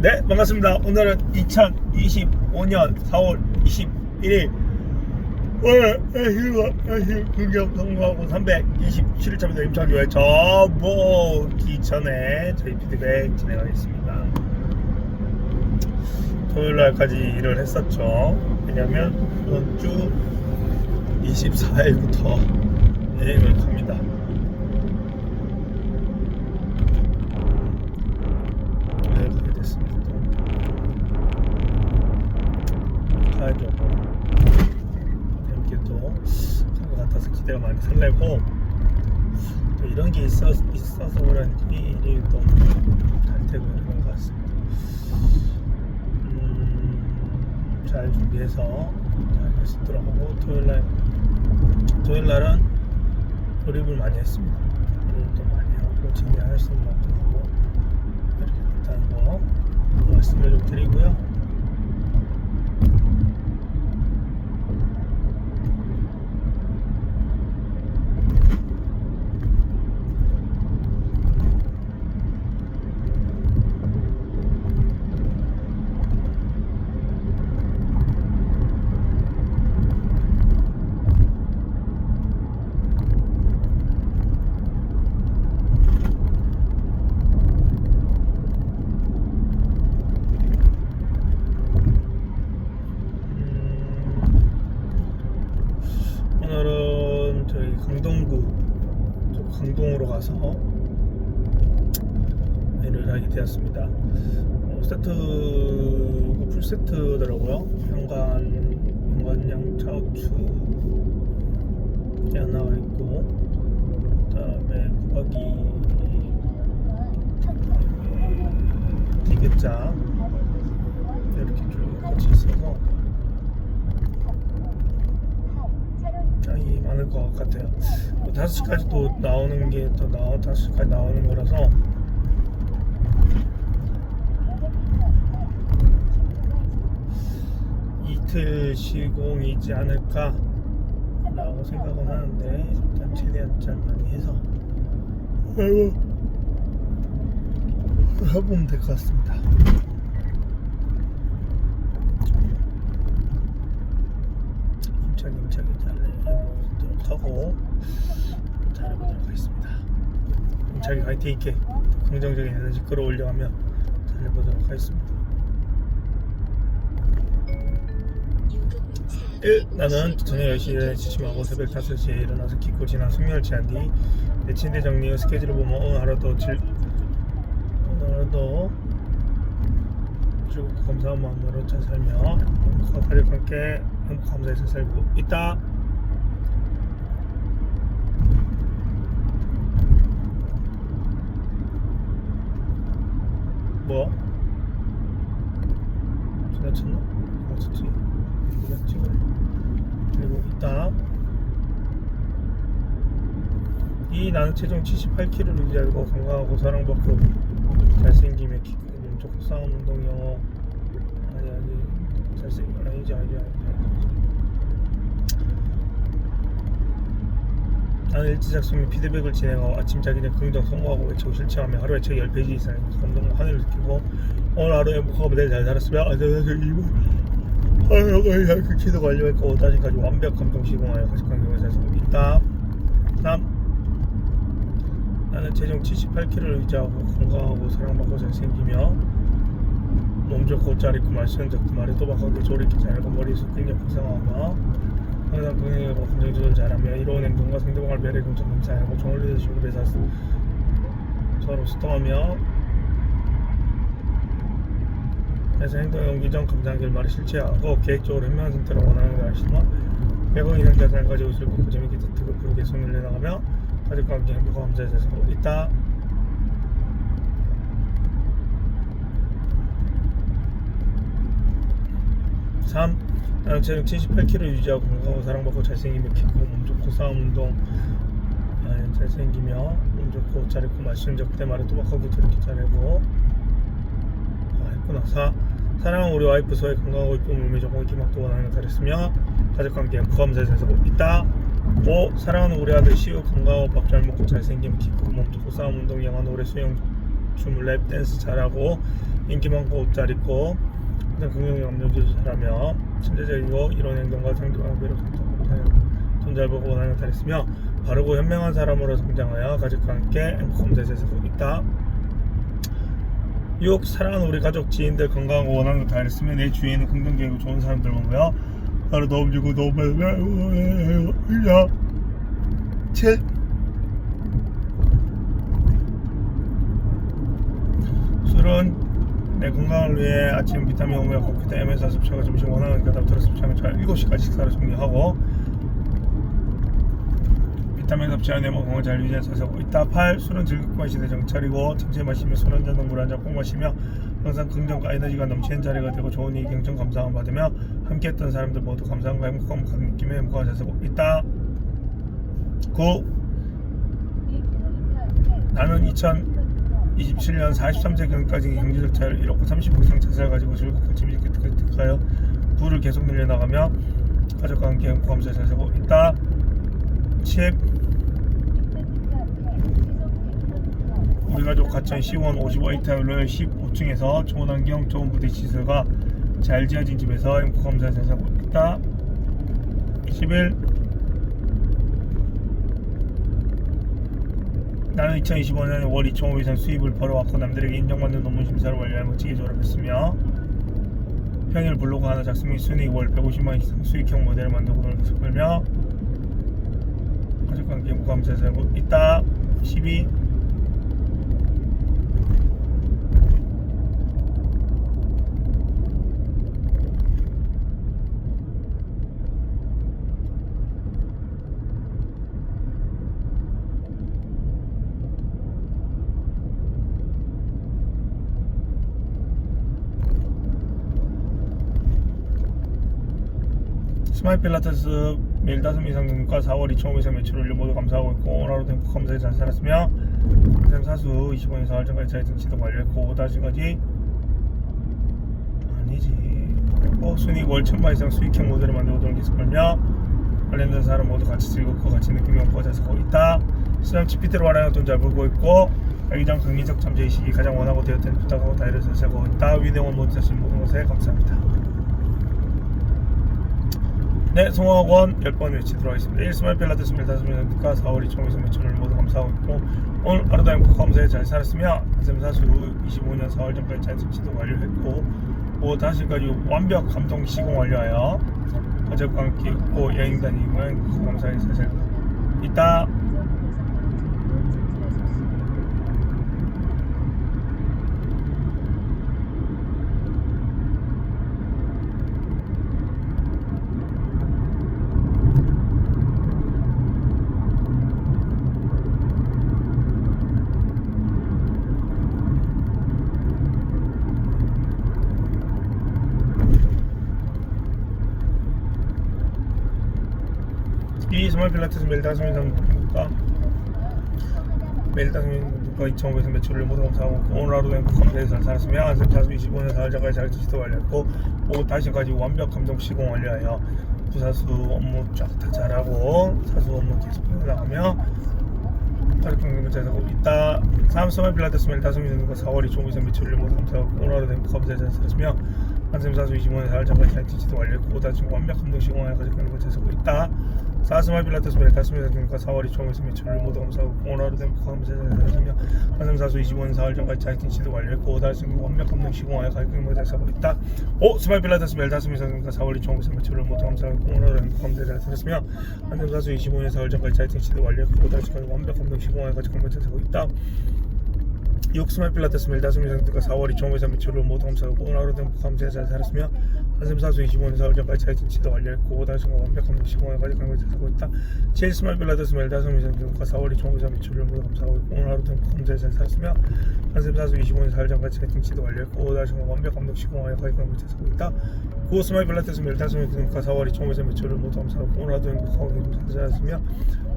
네, 반갑습니다. 오늘은 2025년 4월 21일 오늘 휴가 긍정 성공하고 327일차입니다. 임창규의 저보기 전에 저희 피드백 진행하겠습니다. 토요일날까지 일을 했었죠. 왜냐면 이번 주 24일부터 여행을 갑니다. 여행 가게 됐습니다. 가야죠. 이렇게 또한것 기대가 많이 설레고 또 이런 게 있어, 있어서 그런지 일이 또잘 되고 있는 것 같습니다. 음, 잘 준비해서 잘 있도록 하고 토요일날 토요일날은 조립을 많이 했습니다. 조립도 많이 하고 진행할 수 있는 만큼 하고 이렇게 일단 뭐 말씀을 좀 드리고요. 음, 오늘은 저희 강동구 저 강동으로 가서 일을 하게 되었습니다. 어, 세트 풀 세트더라고요. 현관 현관 양 차우추 이렇게 하나가 있고 그다음에 구박이 디귿자 이렇게 쭉 같이 있어서 많을 것 같아요. 뭐 5시까지 또 나오는 게 또 나오 5시까지 나오는 거라서. 이틀 시공이지 않을까? 라고 생각은 하는데 일단 최대한 잘 많이 해서. 아이고. 해보면 될 것 같습니다. 힘차게 힘차게 잘 하고 잘해보도록 하겠습니다. 힘차게 화이팅 있게 긍정적인 에너지 끌어올려가며 잘해보도록 하겠습니다. 1. 나는 저녁 10시에 지침하고 새벽 5시에 일어나서 기고 지난 숙면을 취한 뒤 내 침대 정리 후 스케줄을 보면 오늘 하루도 질 오늘 하루도 즐겁고 감사한 마음으로 잘 살며 행복한 가족과 함께 행복 감사해서 살고 있다. 뭐? 지나쳤나? 지나쳤지. 찍어. 그리고 이따 이 나는 체중 78kg를 유지하고 건강하고 사랑받고 잘생김에 키 크고 몸 좋고 싸움 운동이요. 아니 아니 잘생 아니지 아니지 아니지. 나는 일지작성 피드백을 진행하고 아침 자기 전 긍정 성공하고 외치고 실천하며 하루에 책 10페이지 이상 감동 하늘을 느끼고 오늘 하루 행복하고 내일 잘 살았으면 안녕하세요 이분 하루가 그 기도 완료했고 오다시까지 완벽 감동 시공하여 가족관계를 잘 살고 있다. 3 나는 체중 78kg를 유지하고 건강하고 사랑받고 잘생기며 몸 좋고 잘 있고 말쓰는 적도 말에 또박하게 조리기 잘하고 머리숱 능력 구성하며 항상 건강하고 감정 조절 잘하며 이로운 행동과 상대방을 매력 공정 잘하고 좋은 리더십으로 매사 서로 소통하며 그래서 행동 연기 전 감사한 결말을 실체하고 계획적으로 현명한 선택을 원하는 걸 아시지만 100원 이상 자산을 가지고 있을 고 재밌게 듣고 부르게 손을 내나가며 함께 행복한 감사에 살고 있다. 삼 나는 체중 78kg 유지하고 건강하고 사랑받고 잘생기며 키 크고 몸 좋고 싸움 운동 아니, 잘생기며 몸 좋고 잘 있고 말씀 적대 말에 또박하게 저렇게 잘하고 아 했구나 4 사랑하는 우리 와이프 소의 건강하고 이쁜 몸에 좋고 기막도 원하는 걸 잘했으며 가족관계 감사에 살고 있다 5. 사랑하는 우리 아들 시우 건강하고 밥 잘 먹고 잘생기면 키 크고 몸 좋고 싸움 운동 영화 노래 수영 춤, 랩, 댄스 잘하고 인기 많고 옷 잘 입고 긍정적 감정기도 잘하며 천재적이고 이런 행동과 상대방 배려 돈잘 벌고 원하는 잘 있으며 바르고 현명한 사람으로 성장하여 가족과 함께 행복한 서고 있다. 6. 사랑하는 우리 가족, 지인들 건강하고 원하는 거다 있으면 내 주위에는 긍정적이고 좋은 사람들 많고요. 나를 너무 주고 너무 많으면 7. 술은 내 건강을 위해 아침 비타민 오메가 코피타 MSR 섭취하고 점심 원하는 가닥터를 섭취하면 잘 7시까지 식사를 정리하고 비타민 섭취하는 내 건강을 잘 유지해서 하고 있다 8. 술은 즐겁게 마시되 정찰이고 천천히 마시며 술 한잔 농물 한잔 꼭 마시며 항상 긍정과 에너지가 넘치는 자리가 되고 좋은 이 경청 감사함 받으며 함께했던 사람들 모두 감사함과 행복함 각 느낌의 행복한 자세고 있다 9. 나는 2027년 43세 경까지 경제적 자유를 잃었고 30% 이상 자산을 가지고 즐겁고 재미있게 특하여 부를 계속 늘려나가며 가족과 함께 잘 살고 있다 10. 우리 가족 가천 시원 55이타 로열 15층에서 좋은 환경 좋은 부대 시설과 잘 지어진 집에서 잘 살고 있다 11. 나는 2025년에 월2,500 이상 수입을 벌어왔고 남들에게 인정받는 논문 심사를 완료하여 멋지게 졸업했으며 평일 블로그 하나 작성 및 순이익 월 150만 이상 수익형 모델을 만들고 돈을 계속 벌며 가족관계 살고 있다. 12 스마일 필라테스 매일 5명 이상 등과 4월 2,500 이상 매출 올려 모두 감사하고 있고 오늘 하루도 행복하면서 잘 살았으며 쌤 사수 25년 4월 전까지 자유 등치도 완료했고 다시까지 아니지. 어, 순이익 월 천만 이상 수익형 모델을 만들고 돈을 벌며 관련된 사람 모두 같이 즐겁고 같이 느낌이 없고 잘 살고 있다. 수량 GPT로 말하는 돈잘 벌고 있고 자기장 강민적 잠재의식이 가장 원하고 되었던 부탁하고 다이를 잘 살고 있다. 위대원 모두 자신 모든 것에 감사합니다 네, 송학원 10번 외치도록 하겠습니다. 1. 스마일 필라테스 15명과 4월 2,500명 매출을 모두 감사하고 있고 오늘 하루도 행복하면서 잘 살았으며 한샘 사수 25년 4월 전까지 잘 섭취도 완료했고 뭐 다시까지 완벽 감동 시공 완료하여 함께 있고 여행 다니고 감사히 잘 살고 있다. 이 스마일 필라테스 매일 다섯 명 이상과 매일 다섯 명 이상과 2,500에서 매출을 모두 감사하고 오늘 하루도 행복하면서 잘 살았으며 한샘 사수 25년 4월 전까지 잘 지시도 완료했고 오후 다시까지 완벽 감동 시공 완료하여 부사수 업무 쫙 다 잘하고 사수 업무 계속 해나가며 가족 관계를 잘 하고 있다. 3. 스마일 필라테스 매일 다섯 명 이상과 4월 2,500에서 매출을 모두 감사하고 오늘 하루도 행복하면서 잘 살았으며 한샘 사수 25년 4월 전까지 잘 지시도 완료했고 다시 완벽 감동 시공하여 가족 관계를 잘 하고 있다. 사스마 매일 다섯 명 등과 4월 2,500에서 매출을 모두 감사하고 오늘 하루 행복하면서 잘 살았으며 한샘 사수 25년 4월 전까지 자이팅 시도 완료했고 다시 완벽 감동 시공하여 가족 관계를 잘 하고 있다. 5. 스마일 필라테스 매일 다섯 명 등과 4월 2,500에서 매출을 모두 감사하고 오늘 하루 행복하면서 잘 살았으며 한샘 사수 25년 4월 전까지 자이팅 시도 완료했고 다시 완벽 감동 시공하여 가족 관계를 잘 하고 있다. 6 스마일 필라테스 명 등과 4월 2,500에서 매출을 모두 감사하고 오늘 하루 행복하면서 잘 살았으며 한샘 사수 25년 4월 전까지 자이팅 시도 완료했고 다시 완벽한 시공에 가족 관계를 잘 하고 있다. 7 스마일 필라테스 명 등과 4월 2,500에서 매출을 모두 감사하고 오늘 하루 행복하면서 잘 살았으며 한샘 사수 25년 4월 전까지 자이팅 시도 완료했고 다시 완벽한 시공에 가족 관계를 잘 하고 있다. 9 스마일 필라테스 명 등과 4월 2,500에서 매출을 모두 감사하고 오늘 하루 행복하고 잘 살았으며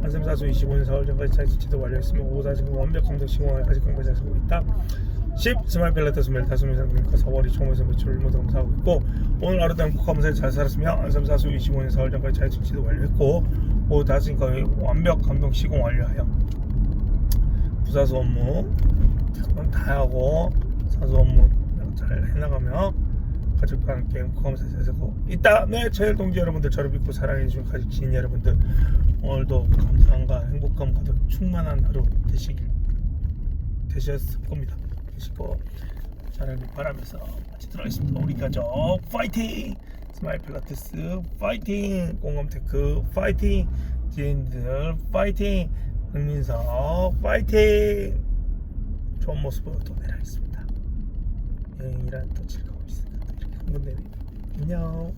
한샘 사수 25년 4월 전까지 자이팅 시도 완료했으며 오후 다시 완벽한 시공에 가족 관계를 잘 하고 있다. 10 스마일 필라테스 매일 다섯 명 이상이니까 4월 2,500에서 매출을 모두 감사하고 있고 오늘 하루도 행복하면서 잘 살았으며 안섬 사수 25년 4월 전까지 잘 증치도 완료했고 오후 다섯니까 완벽 감동 시공 완료하여 부사수 업무 다 하고 사수 업무 잘 해나가며 가족과 함께 살고 있다. 네, 저혈 동지 여러분들 저를 믿고 사랑해주신 가족 지인 여러분들 오늘도 감사함과 행복감 가득 충만한 하루 되시길 되셨을 겁니다. 되시고 잘하길 바라면서 마치도록 하겠습니다. 우리 가족 파이팅! 스마일 필라테스 파이팅! 공감테크 파이팅! 지인들 파이팅! 박민석 파이팅! 좋은 모습으로 또 내려가겠습니다. 여행이란 또 즐거움이 있습니다. 또 이렇게 한 군데 안녕.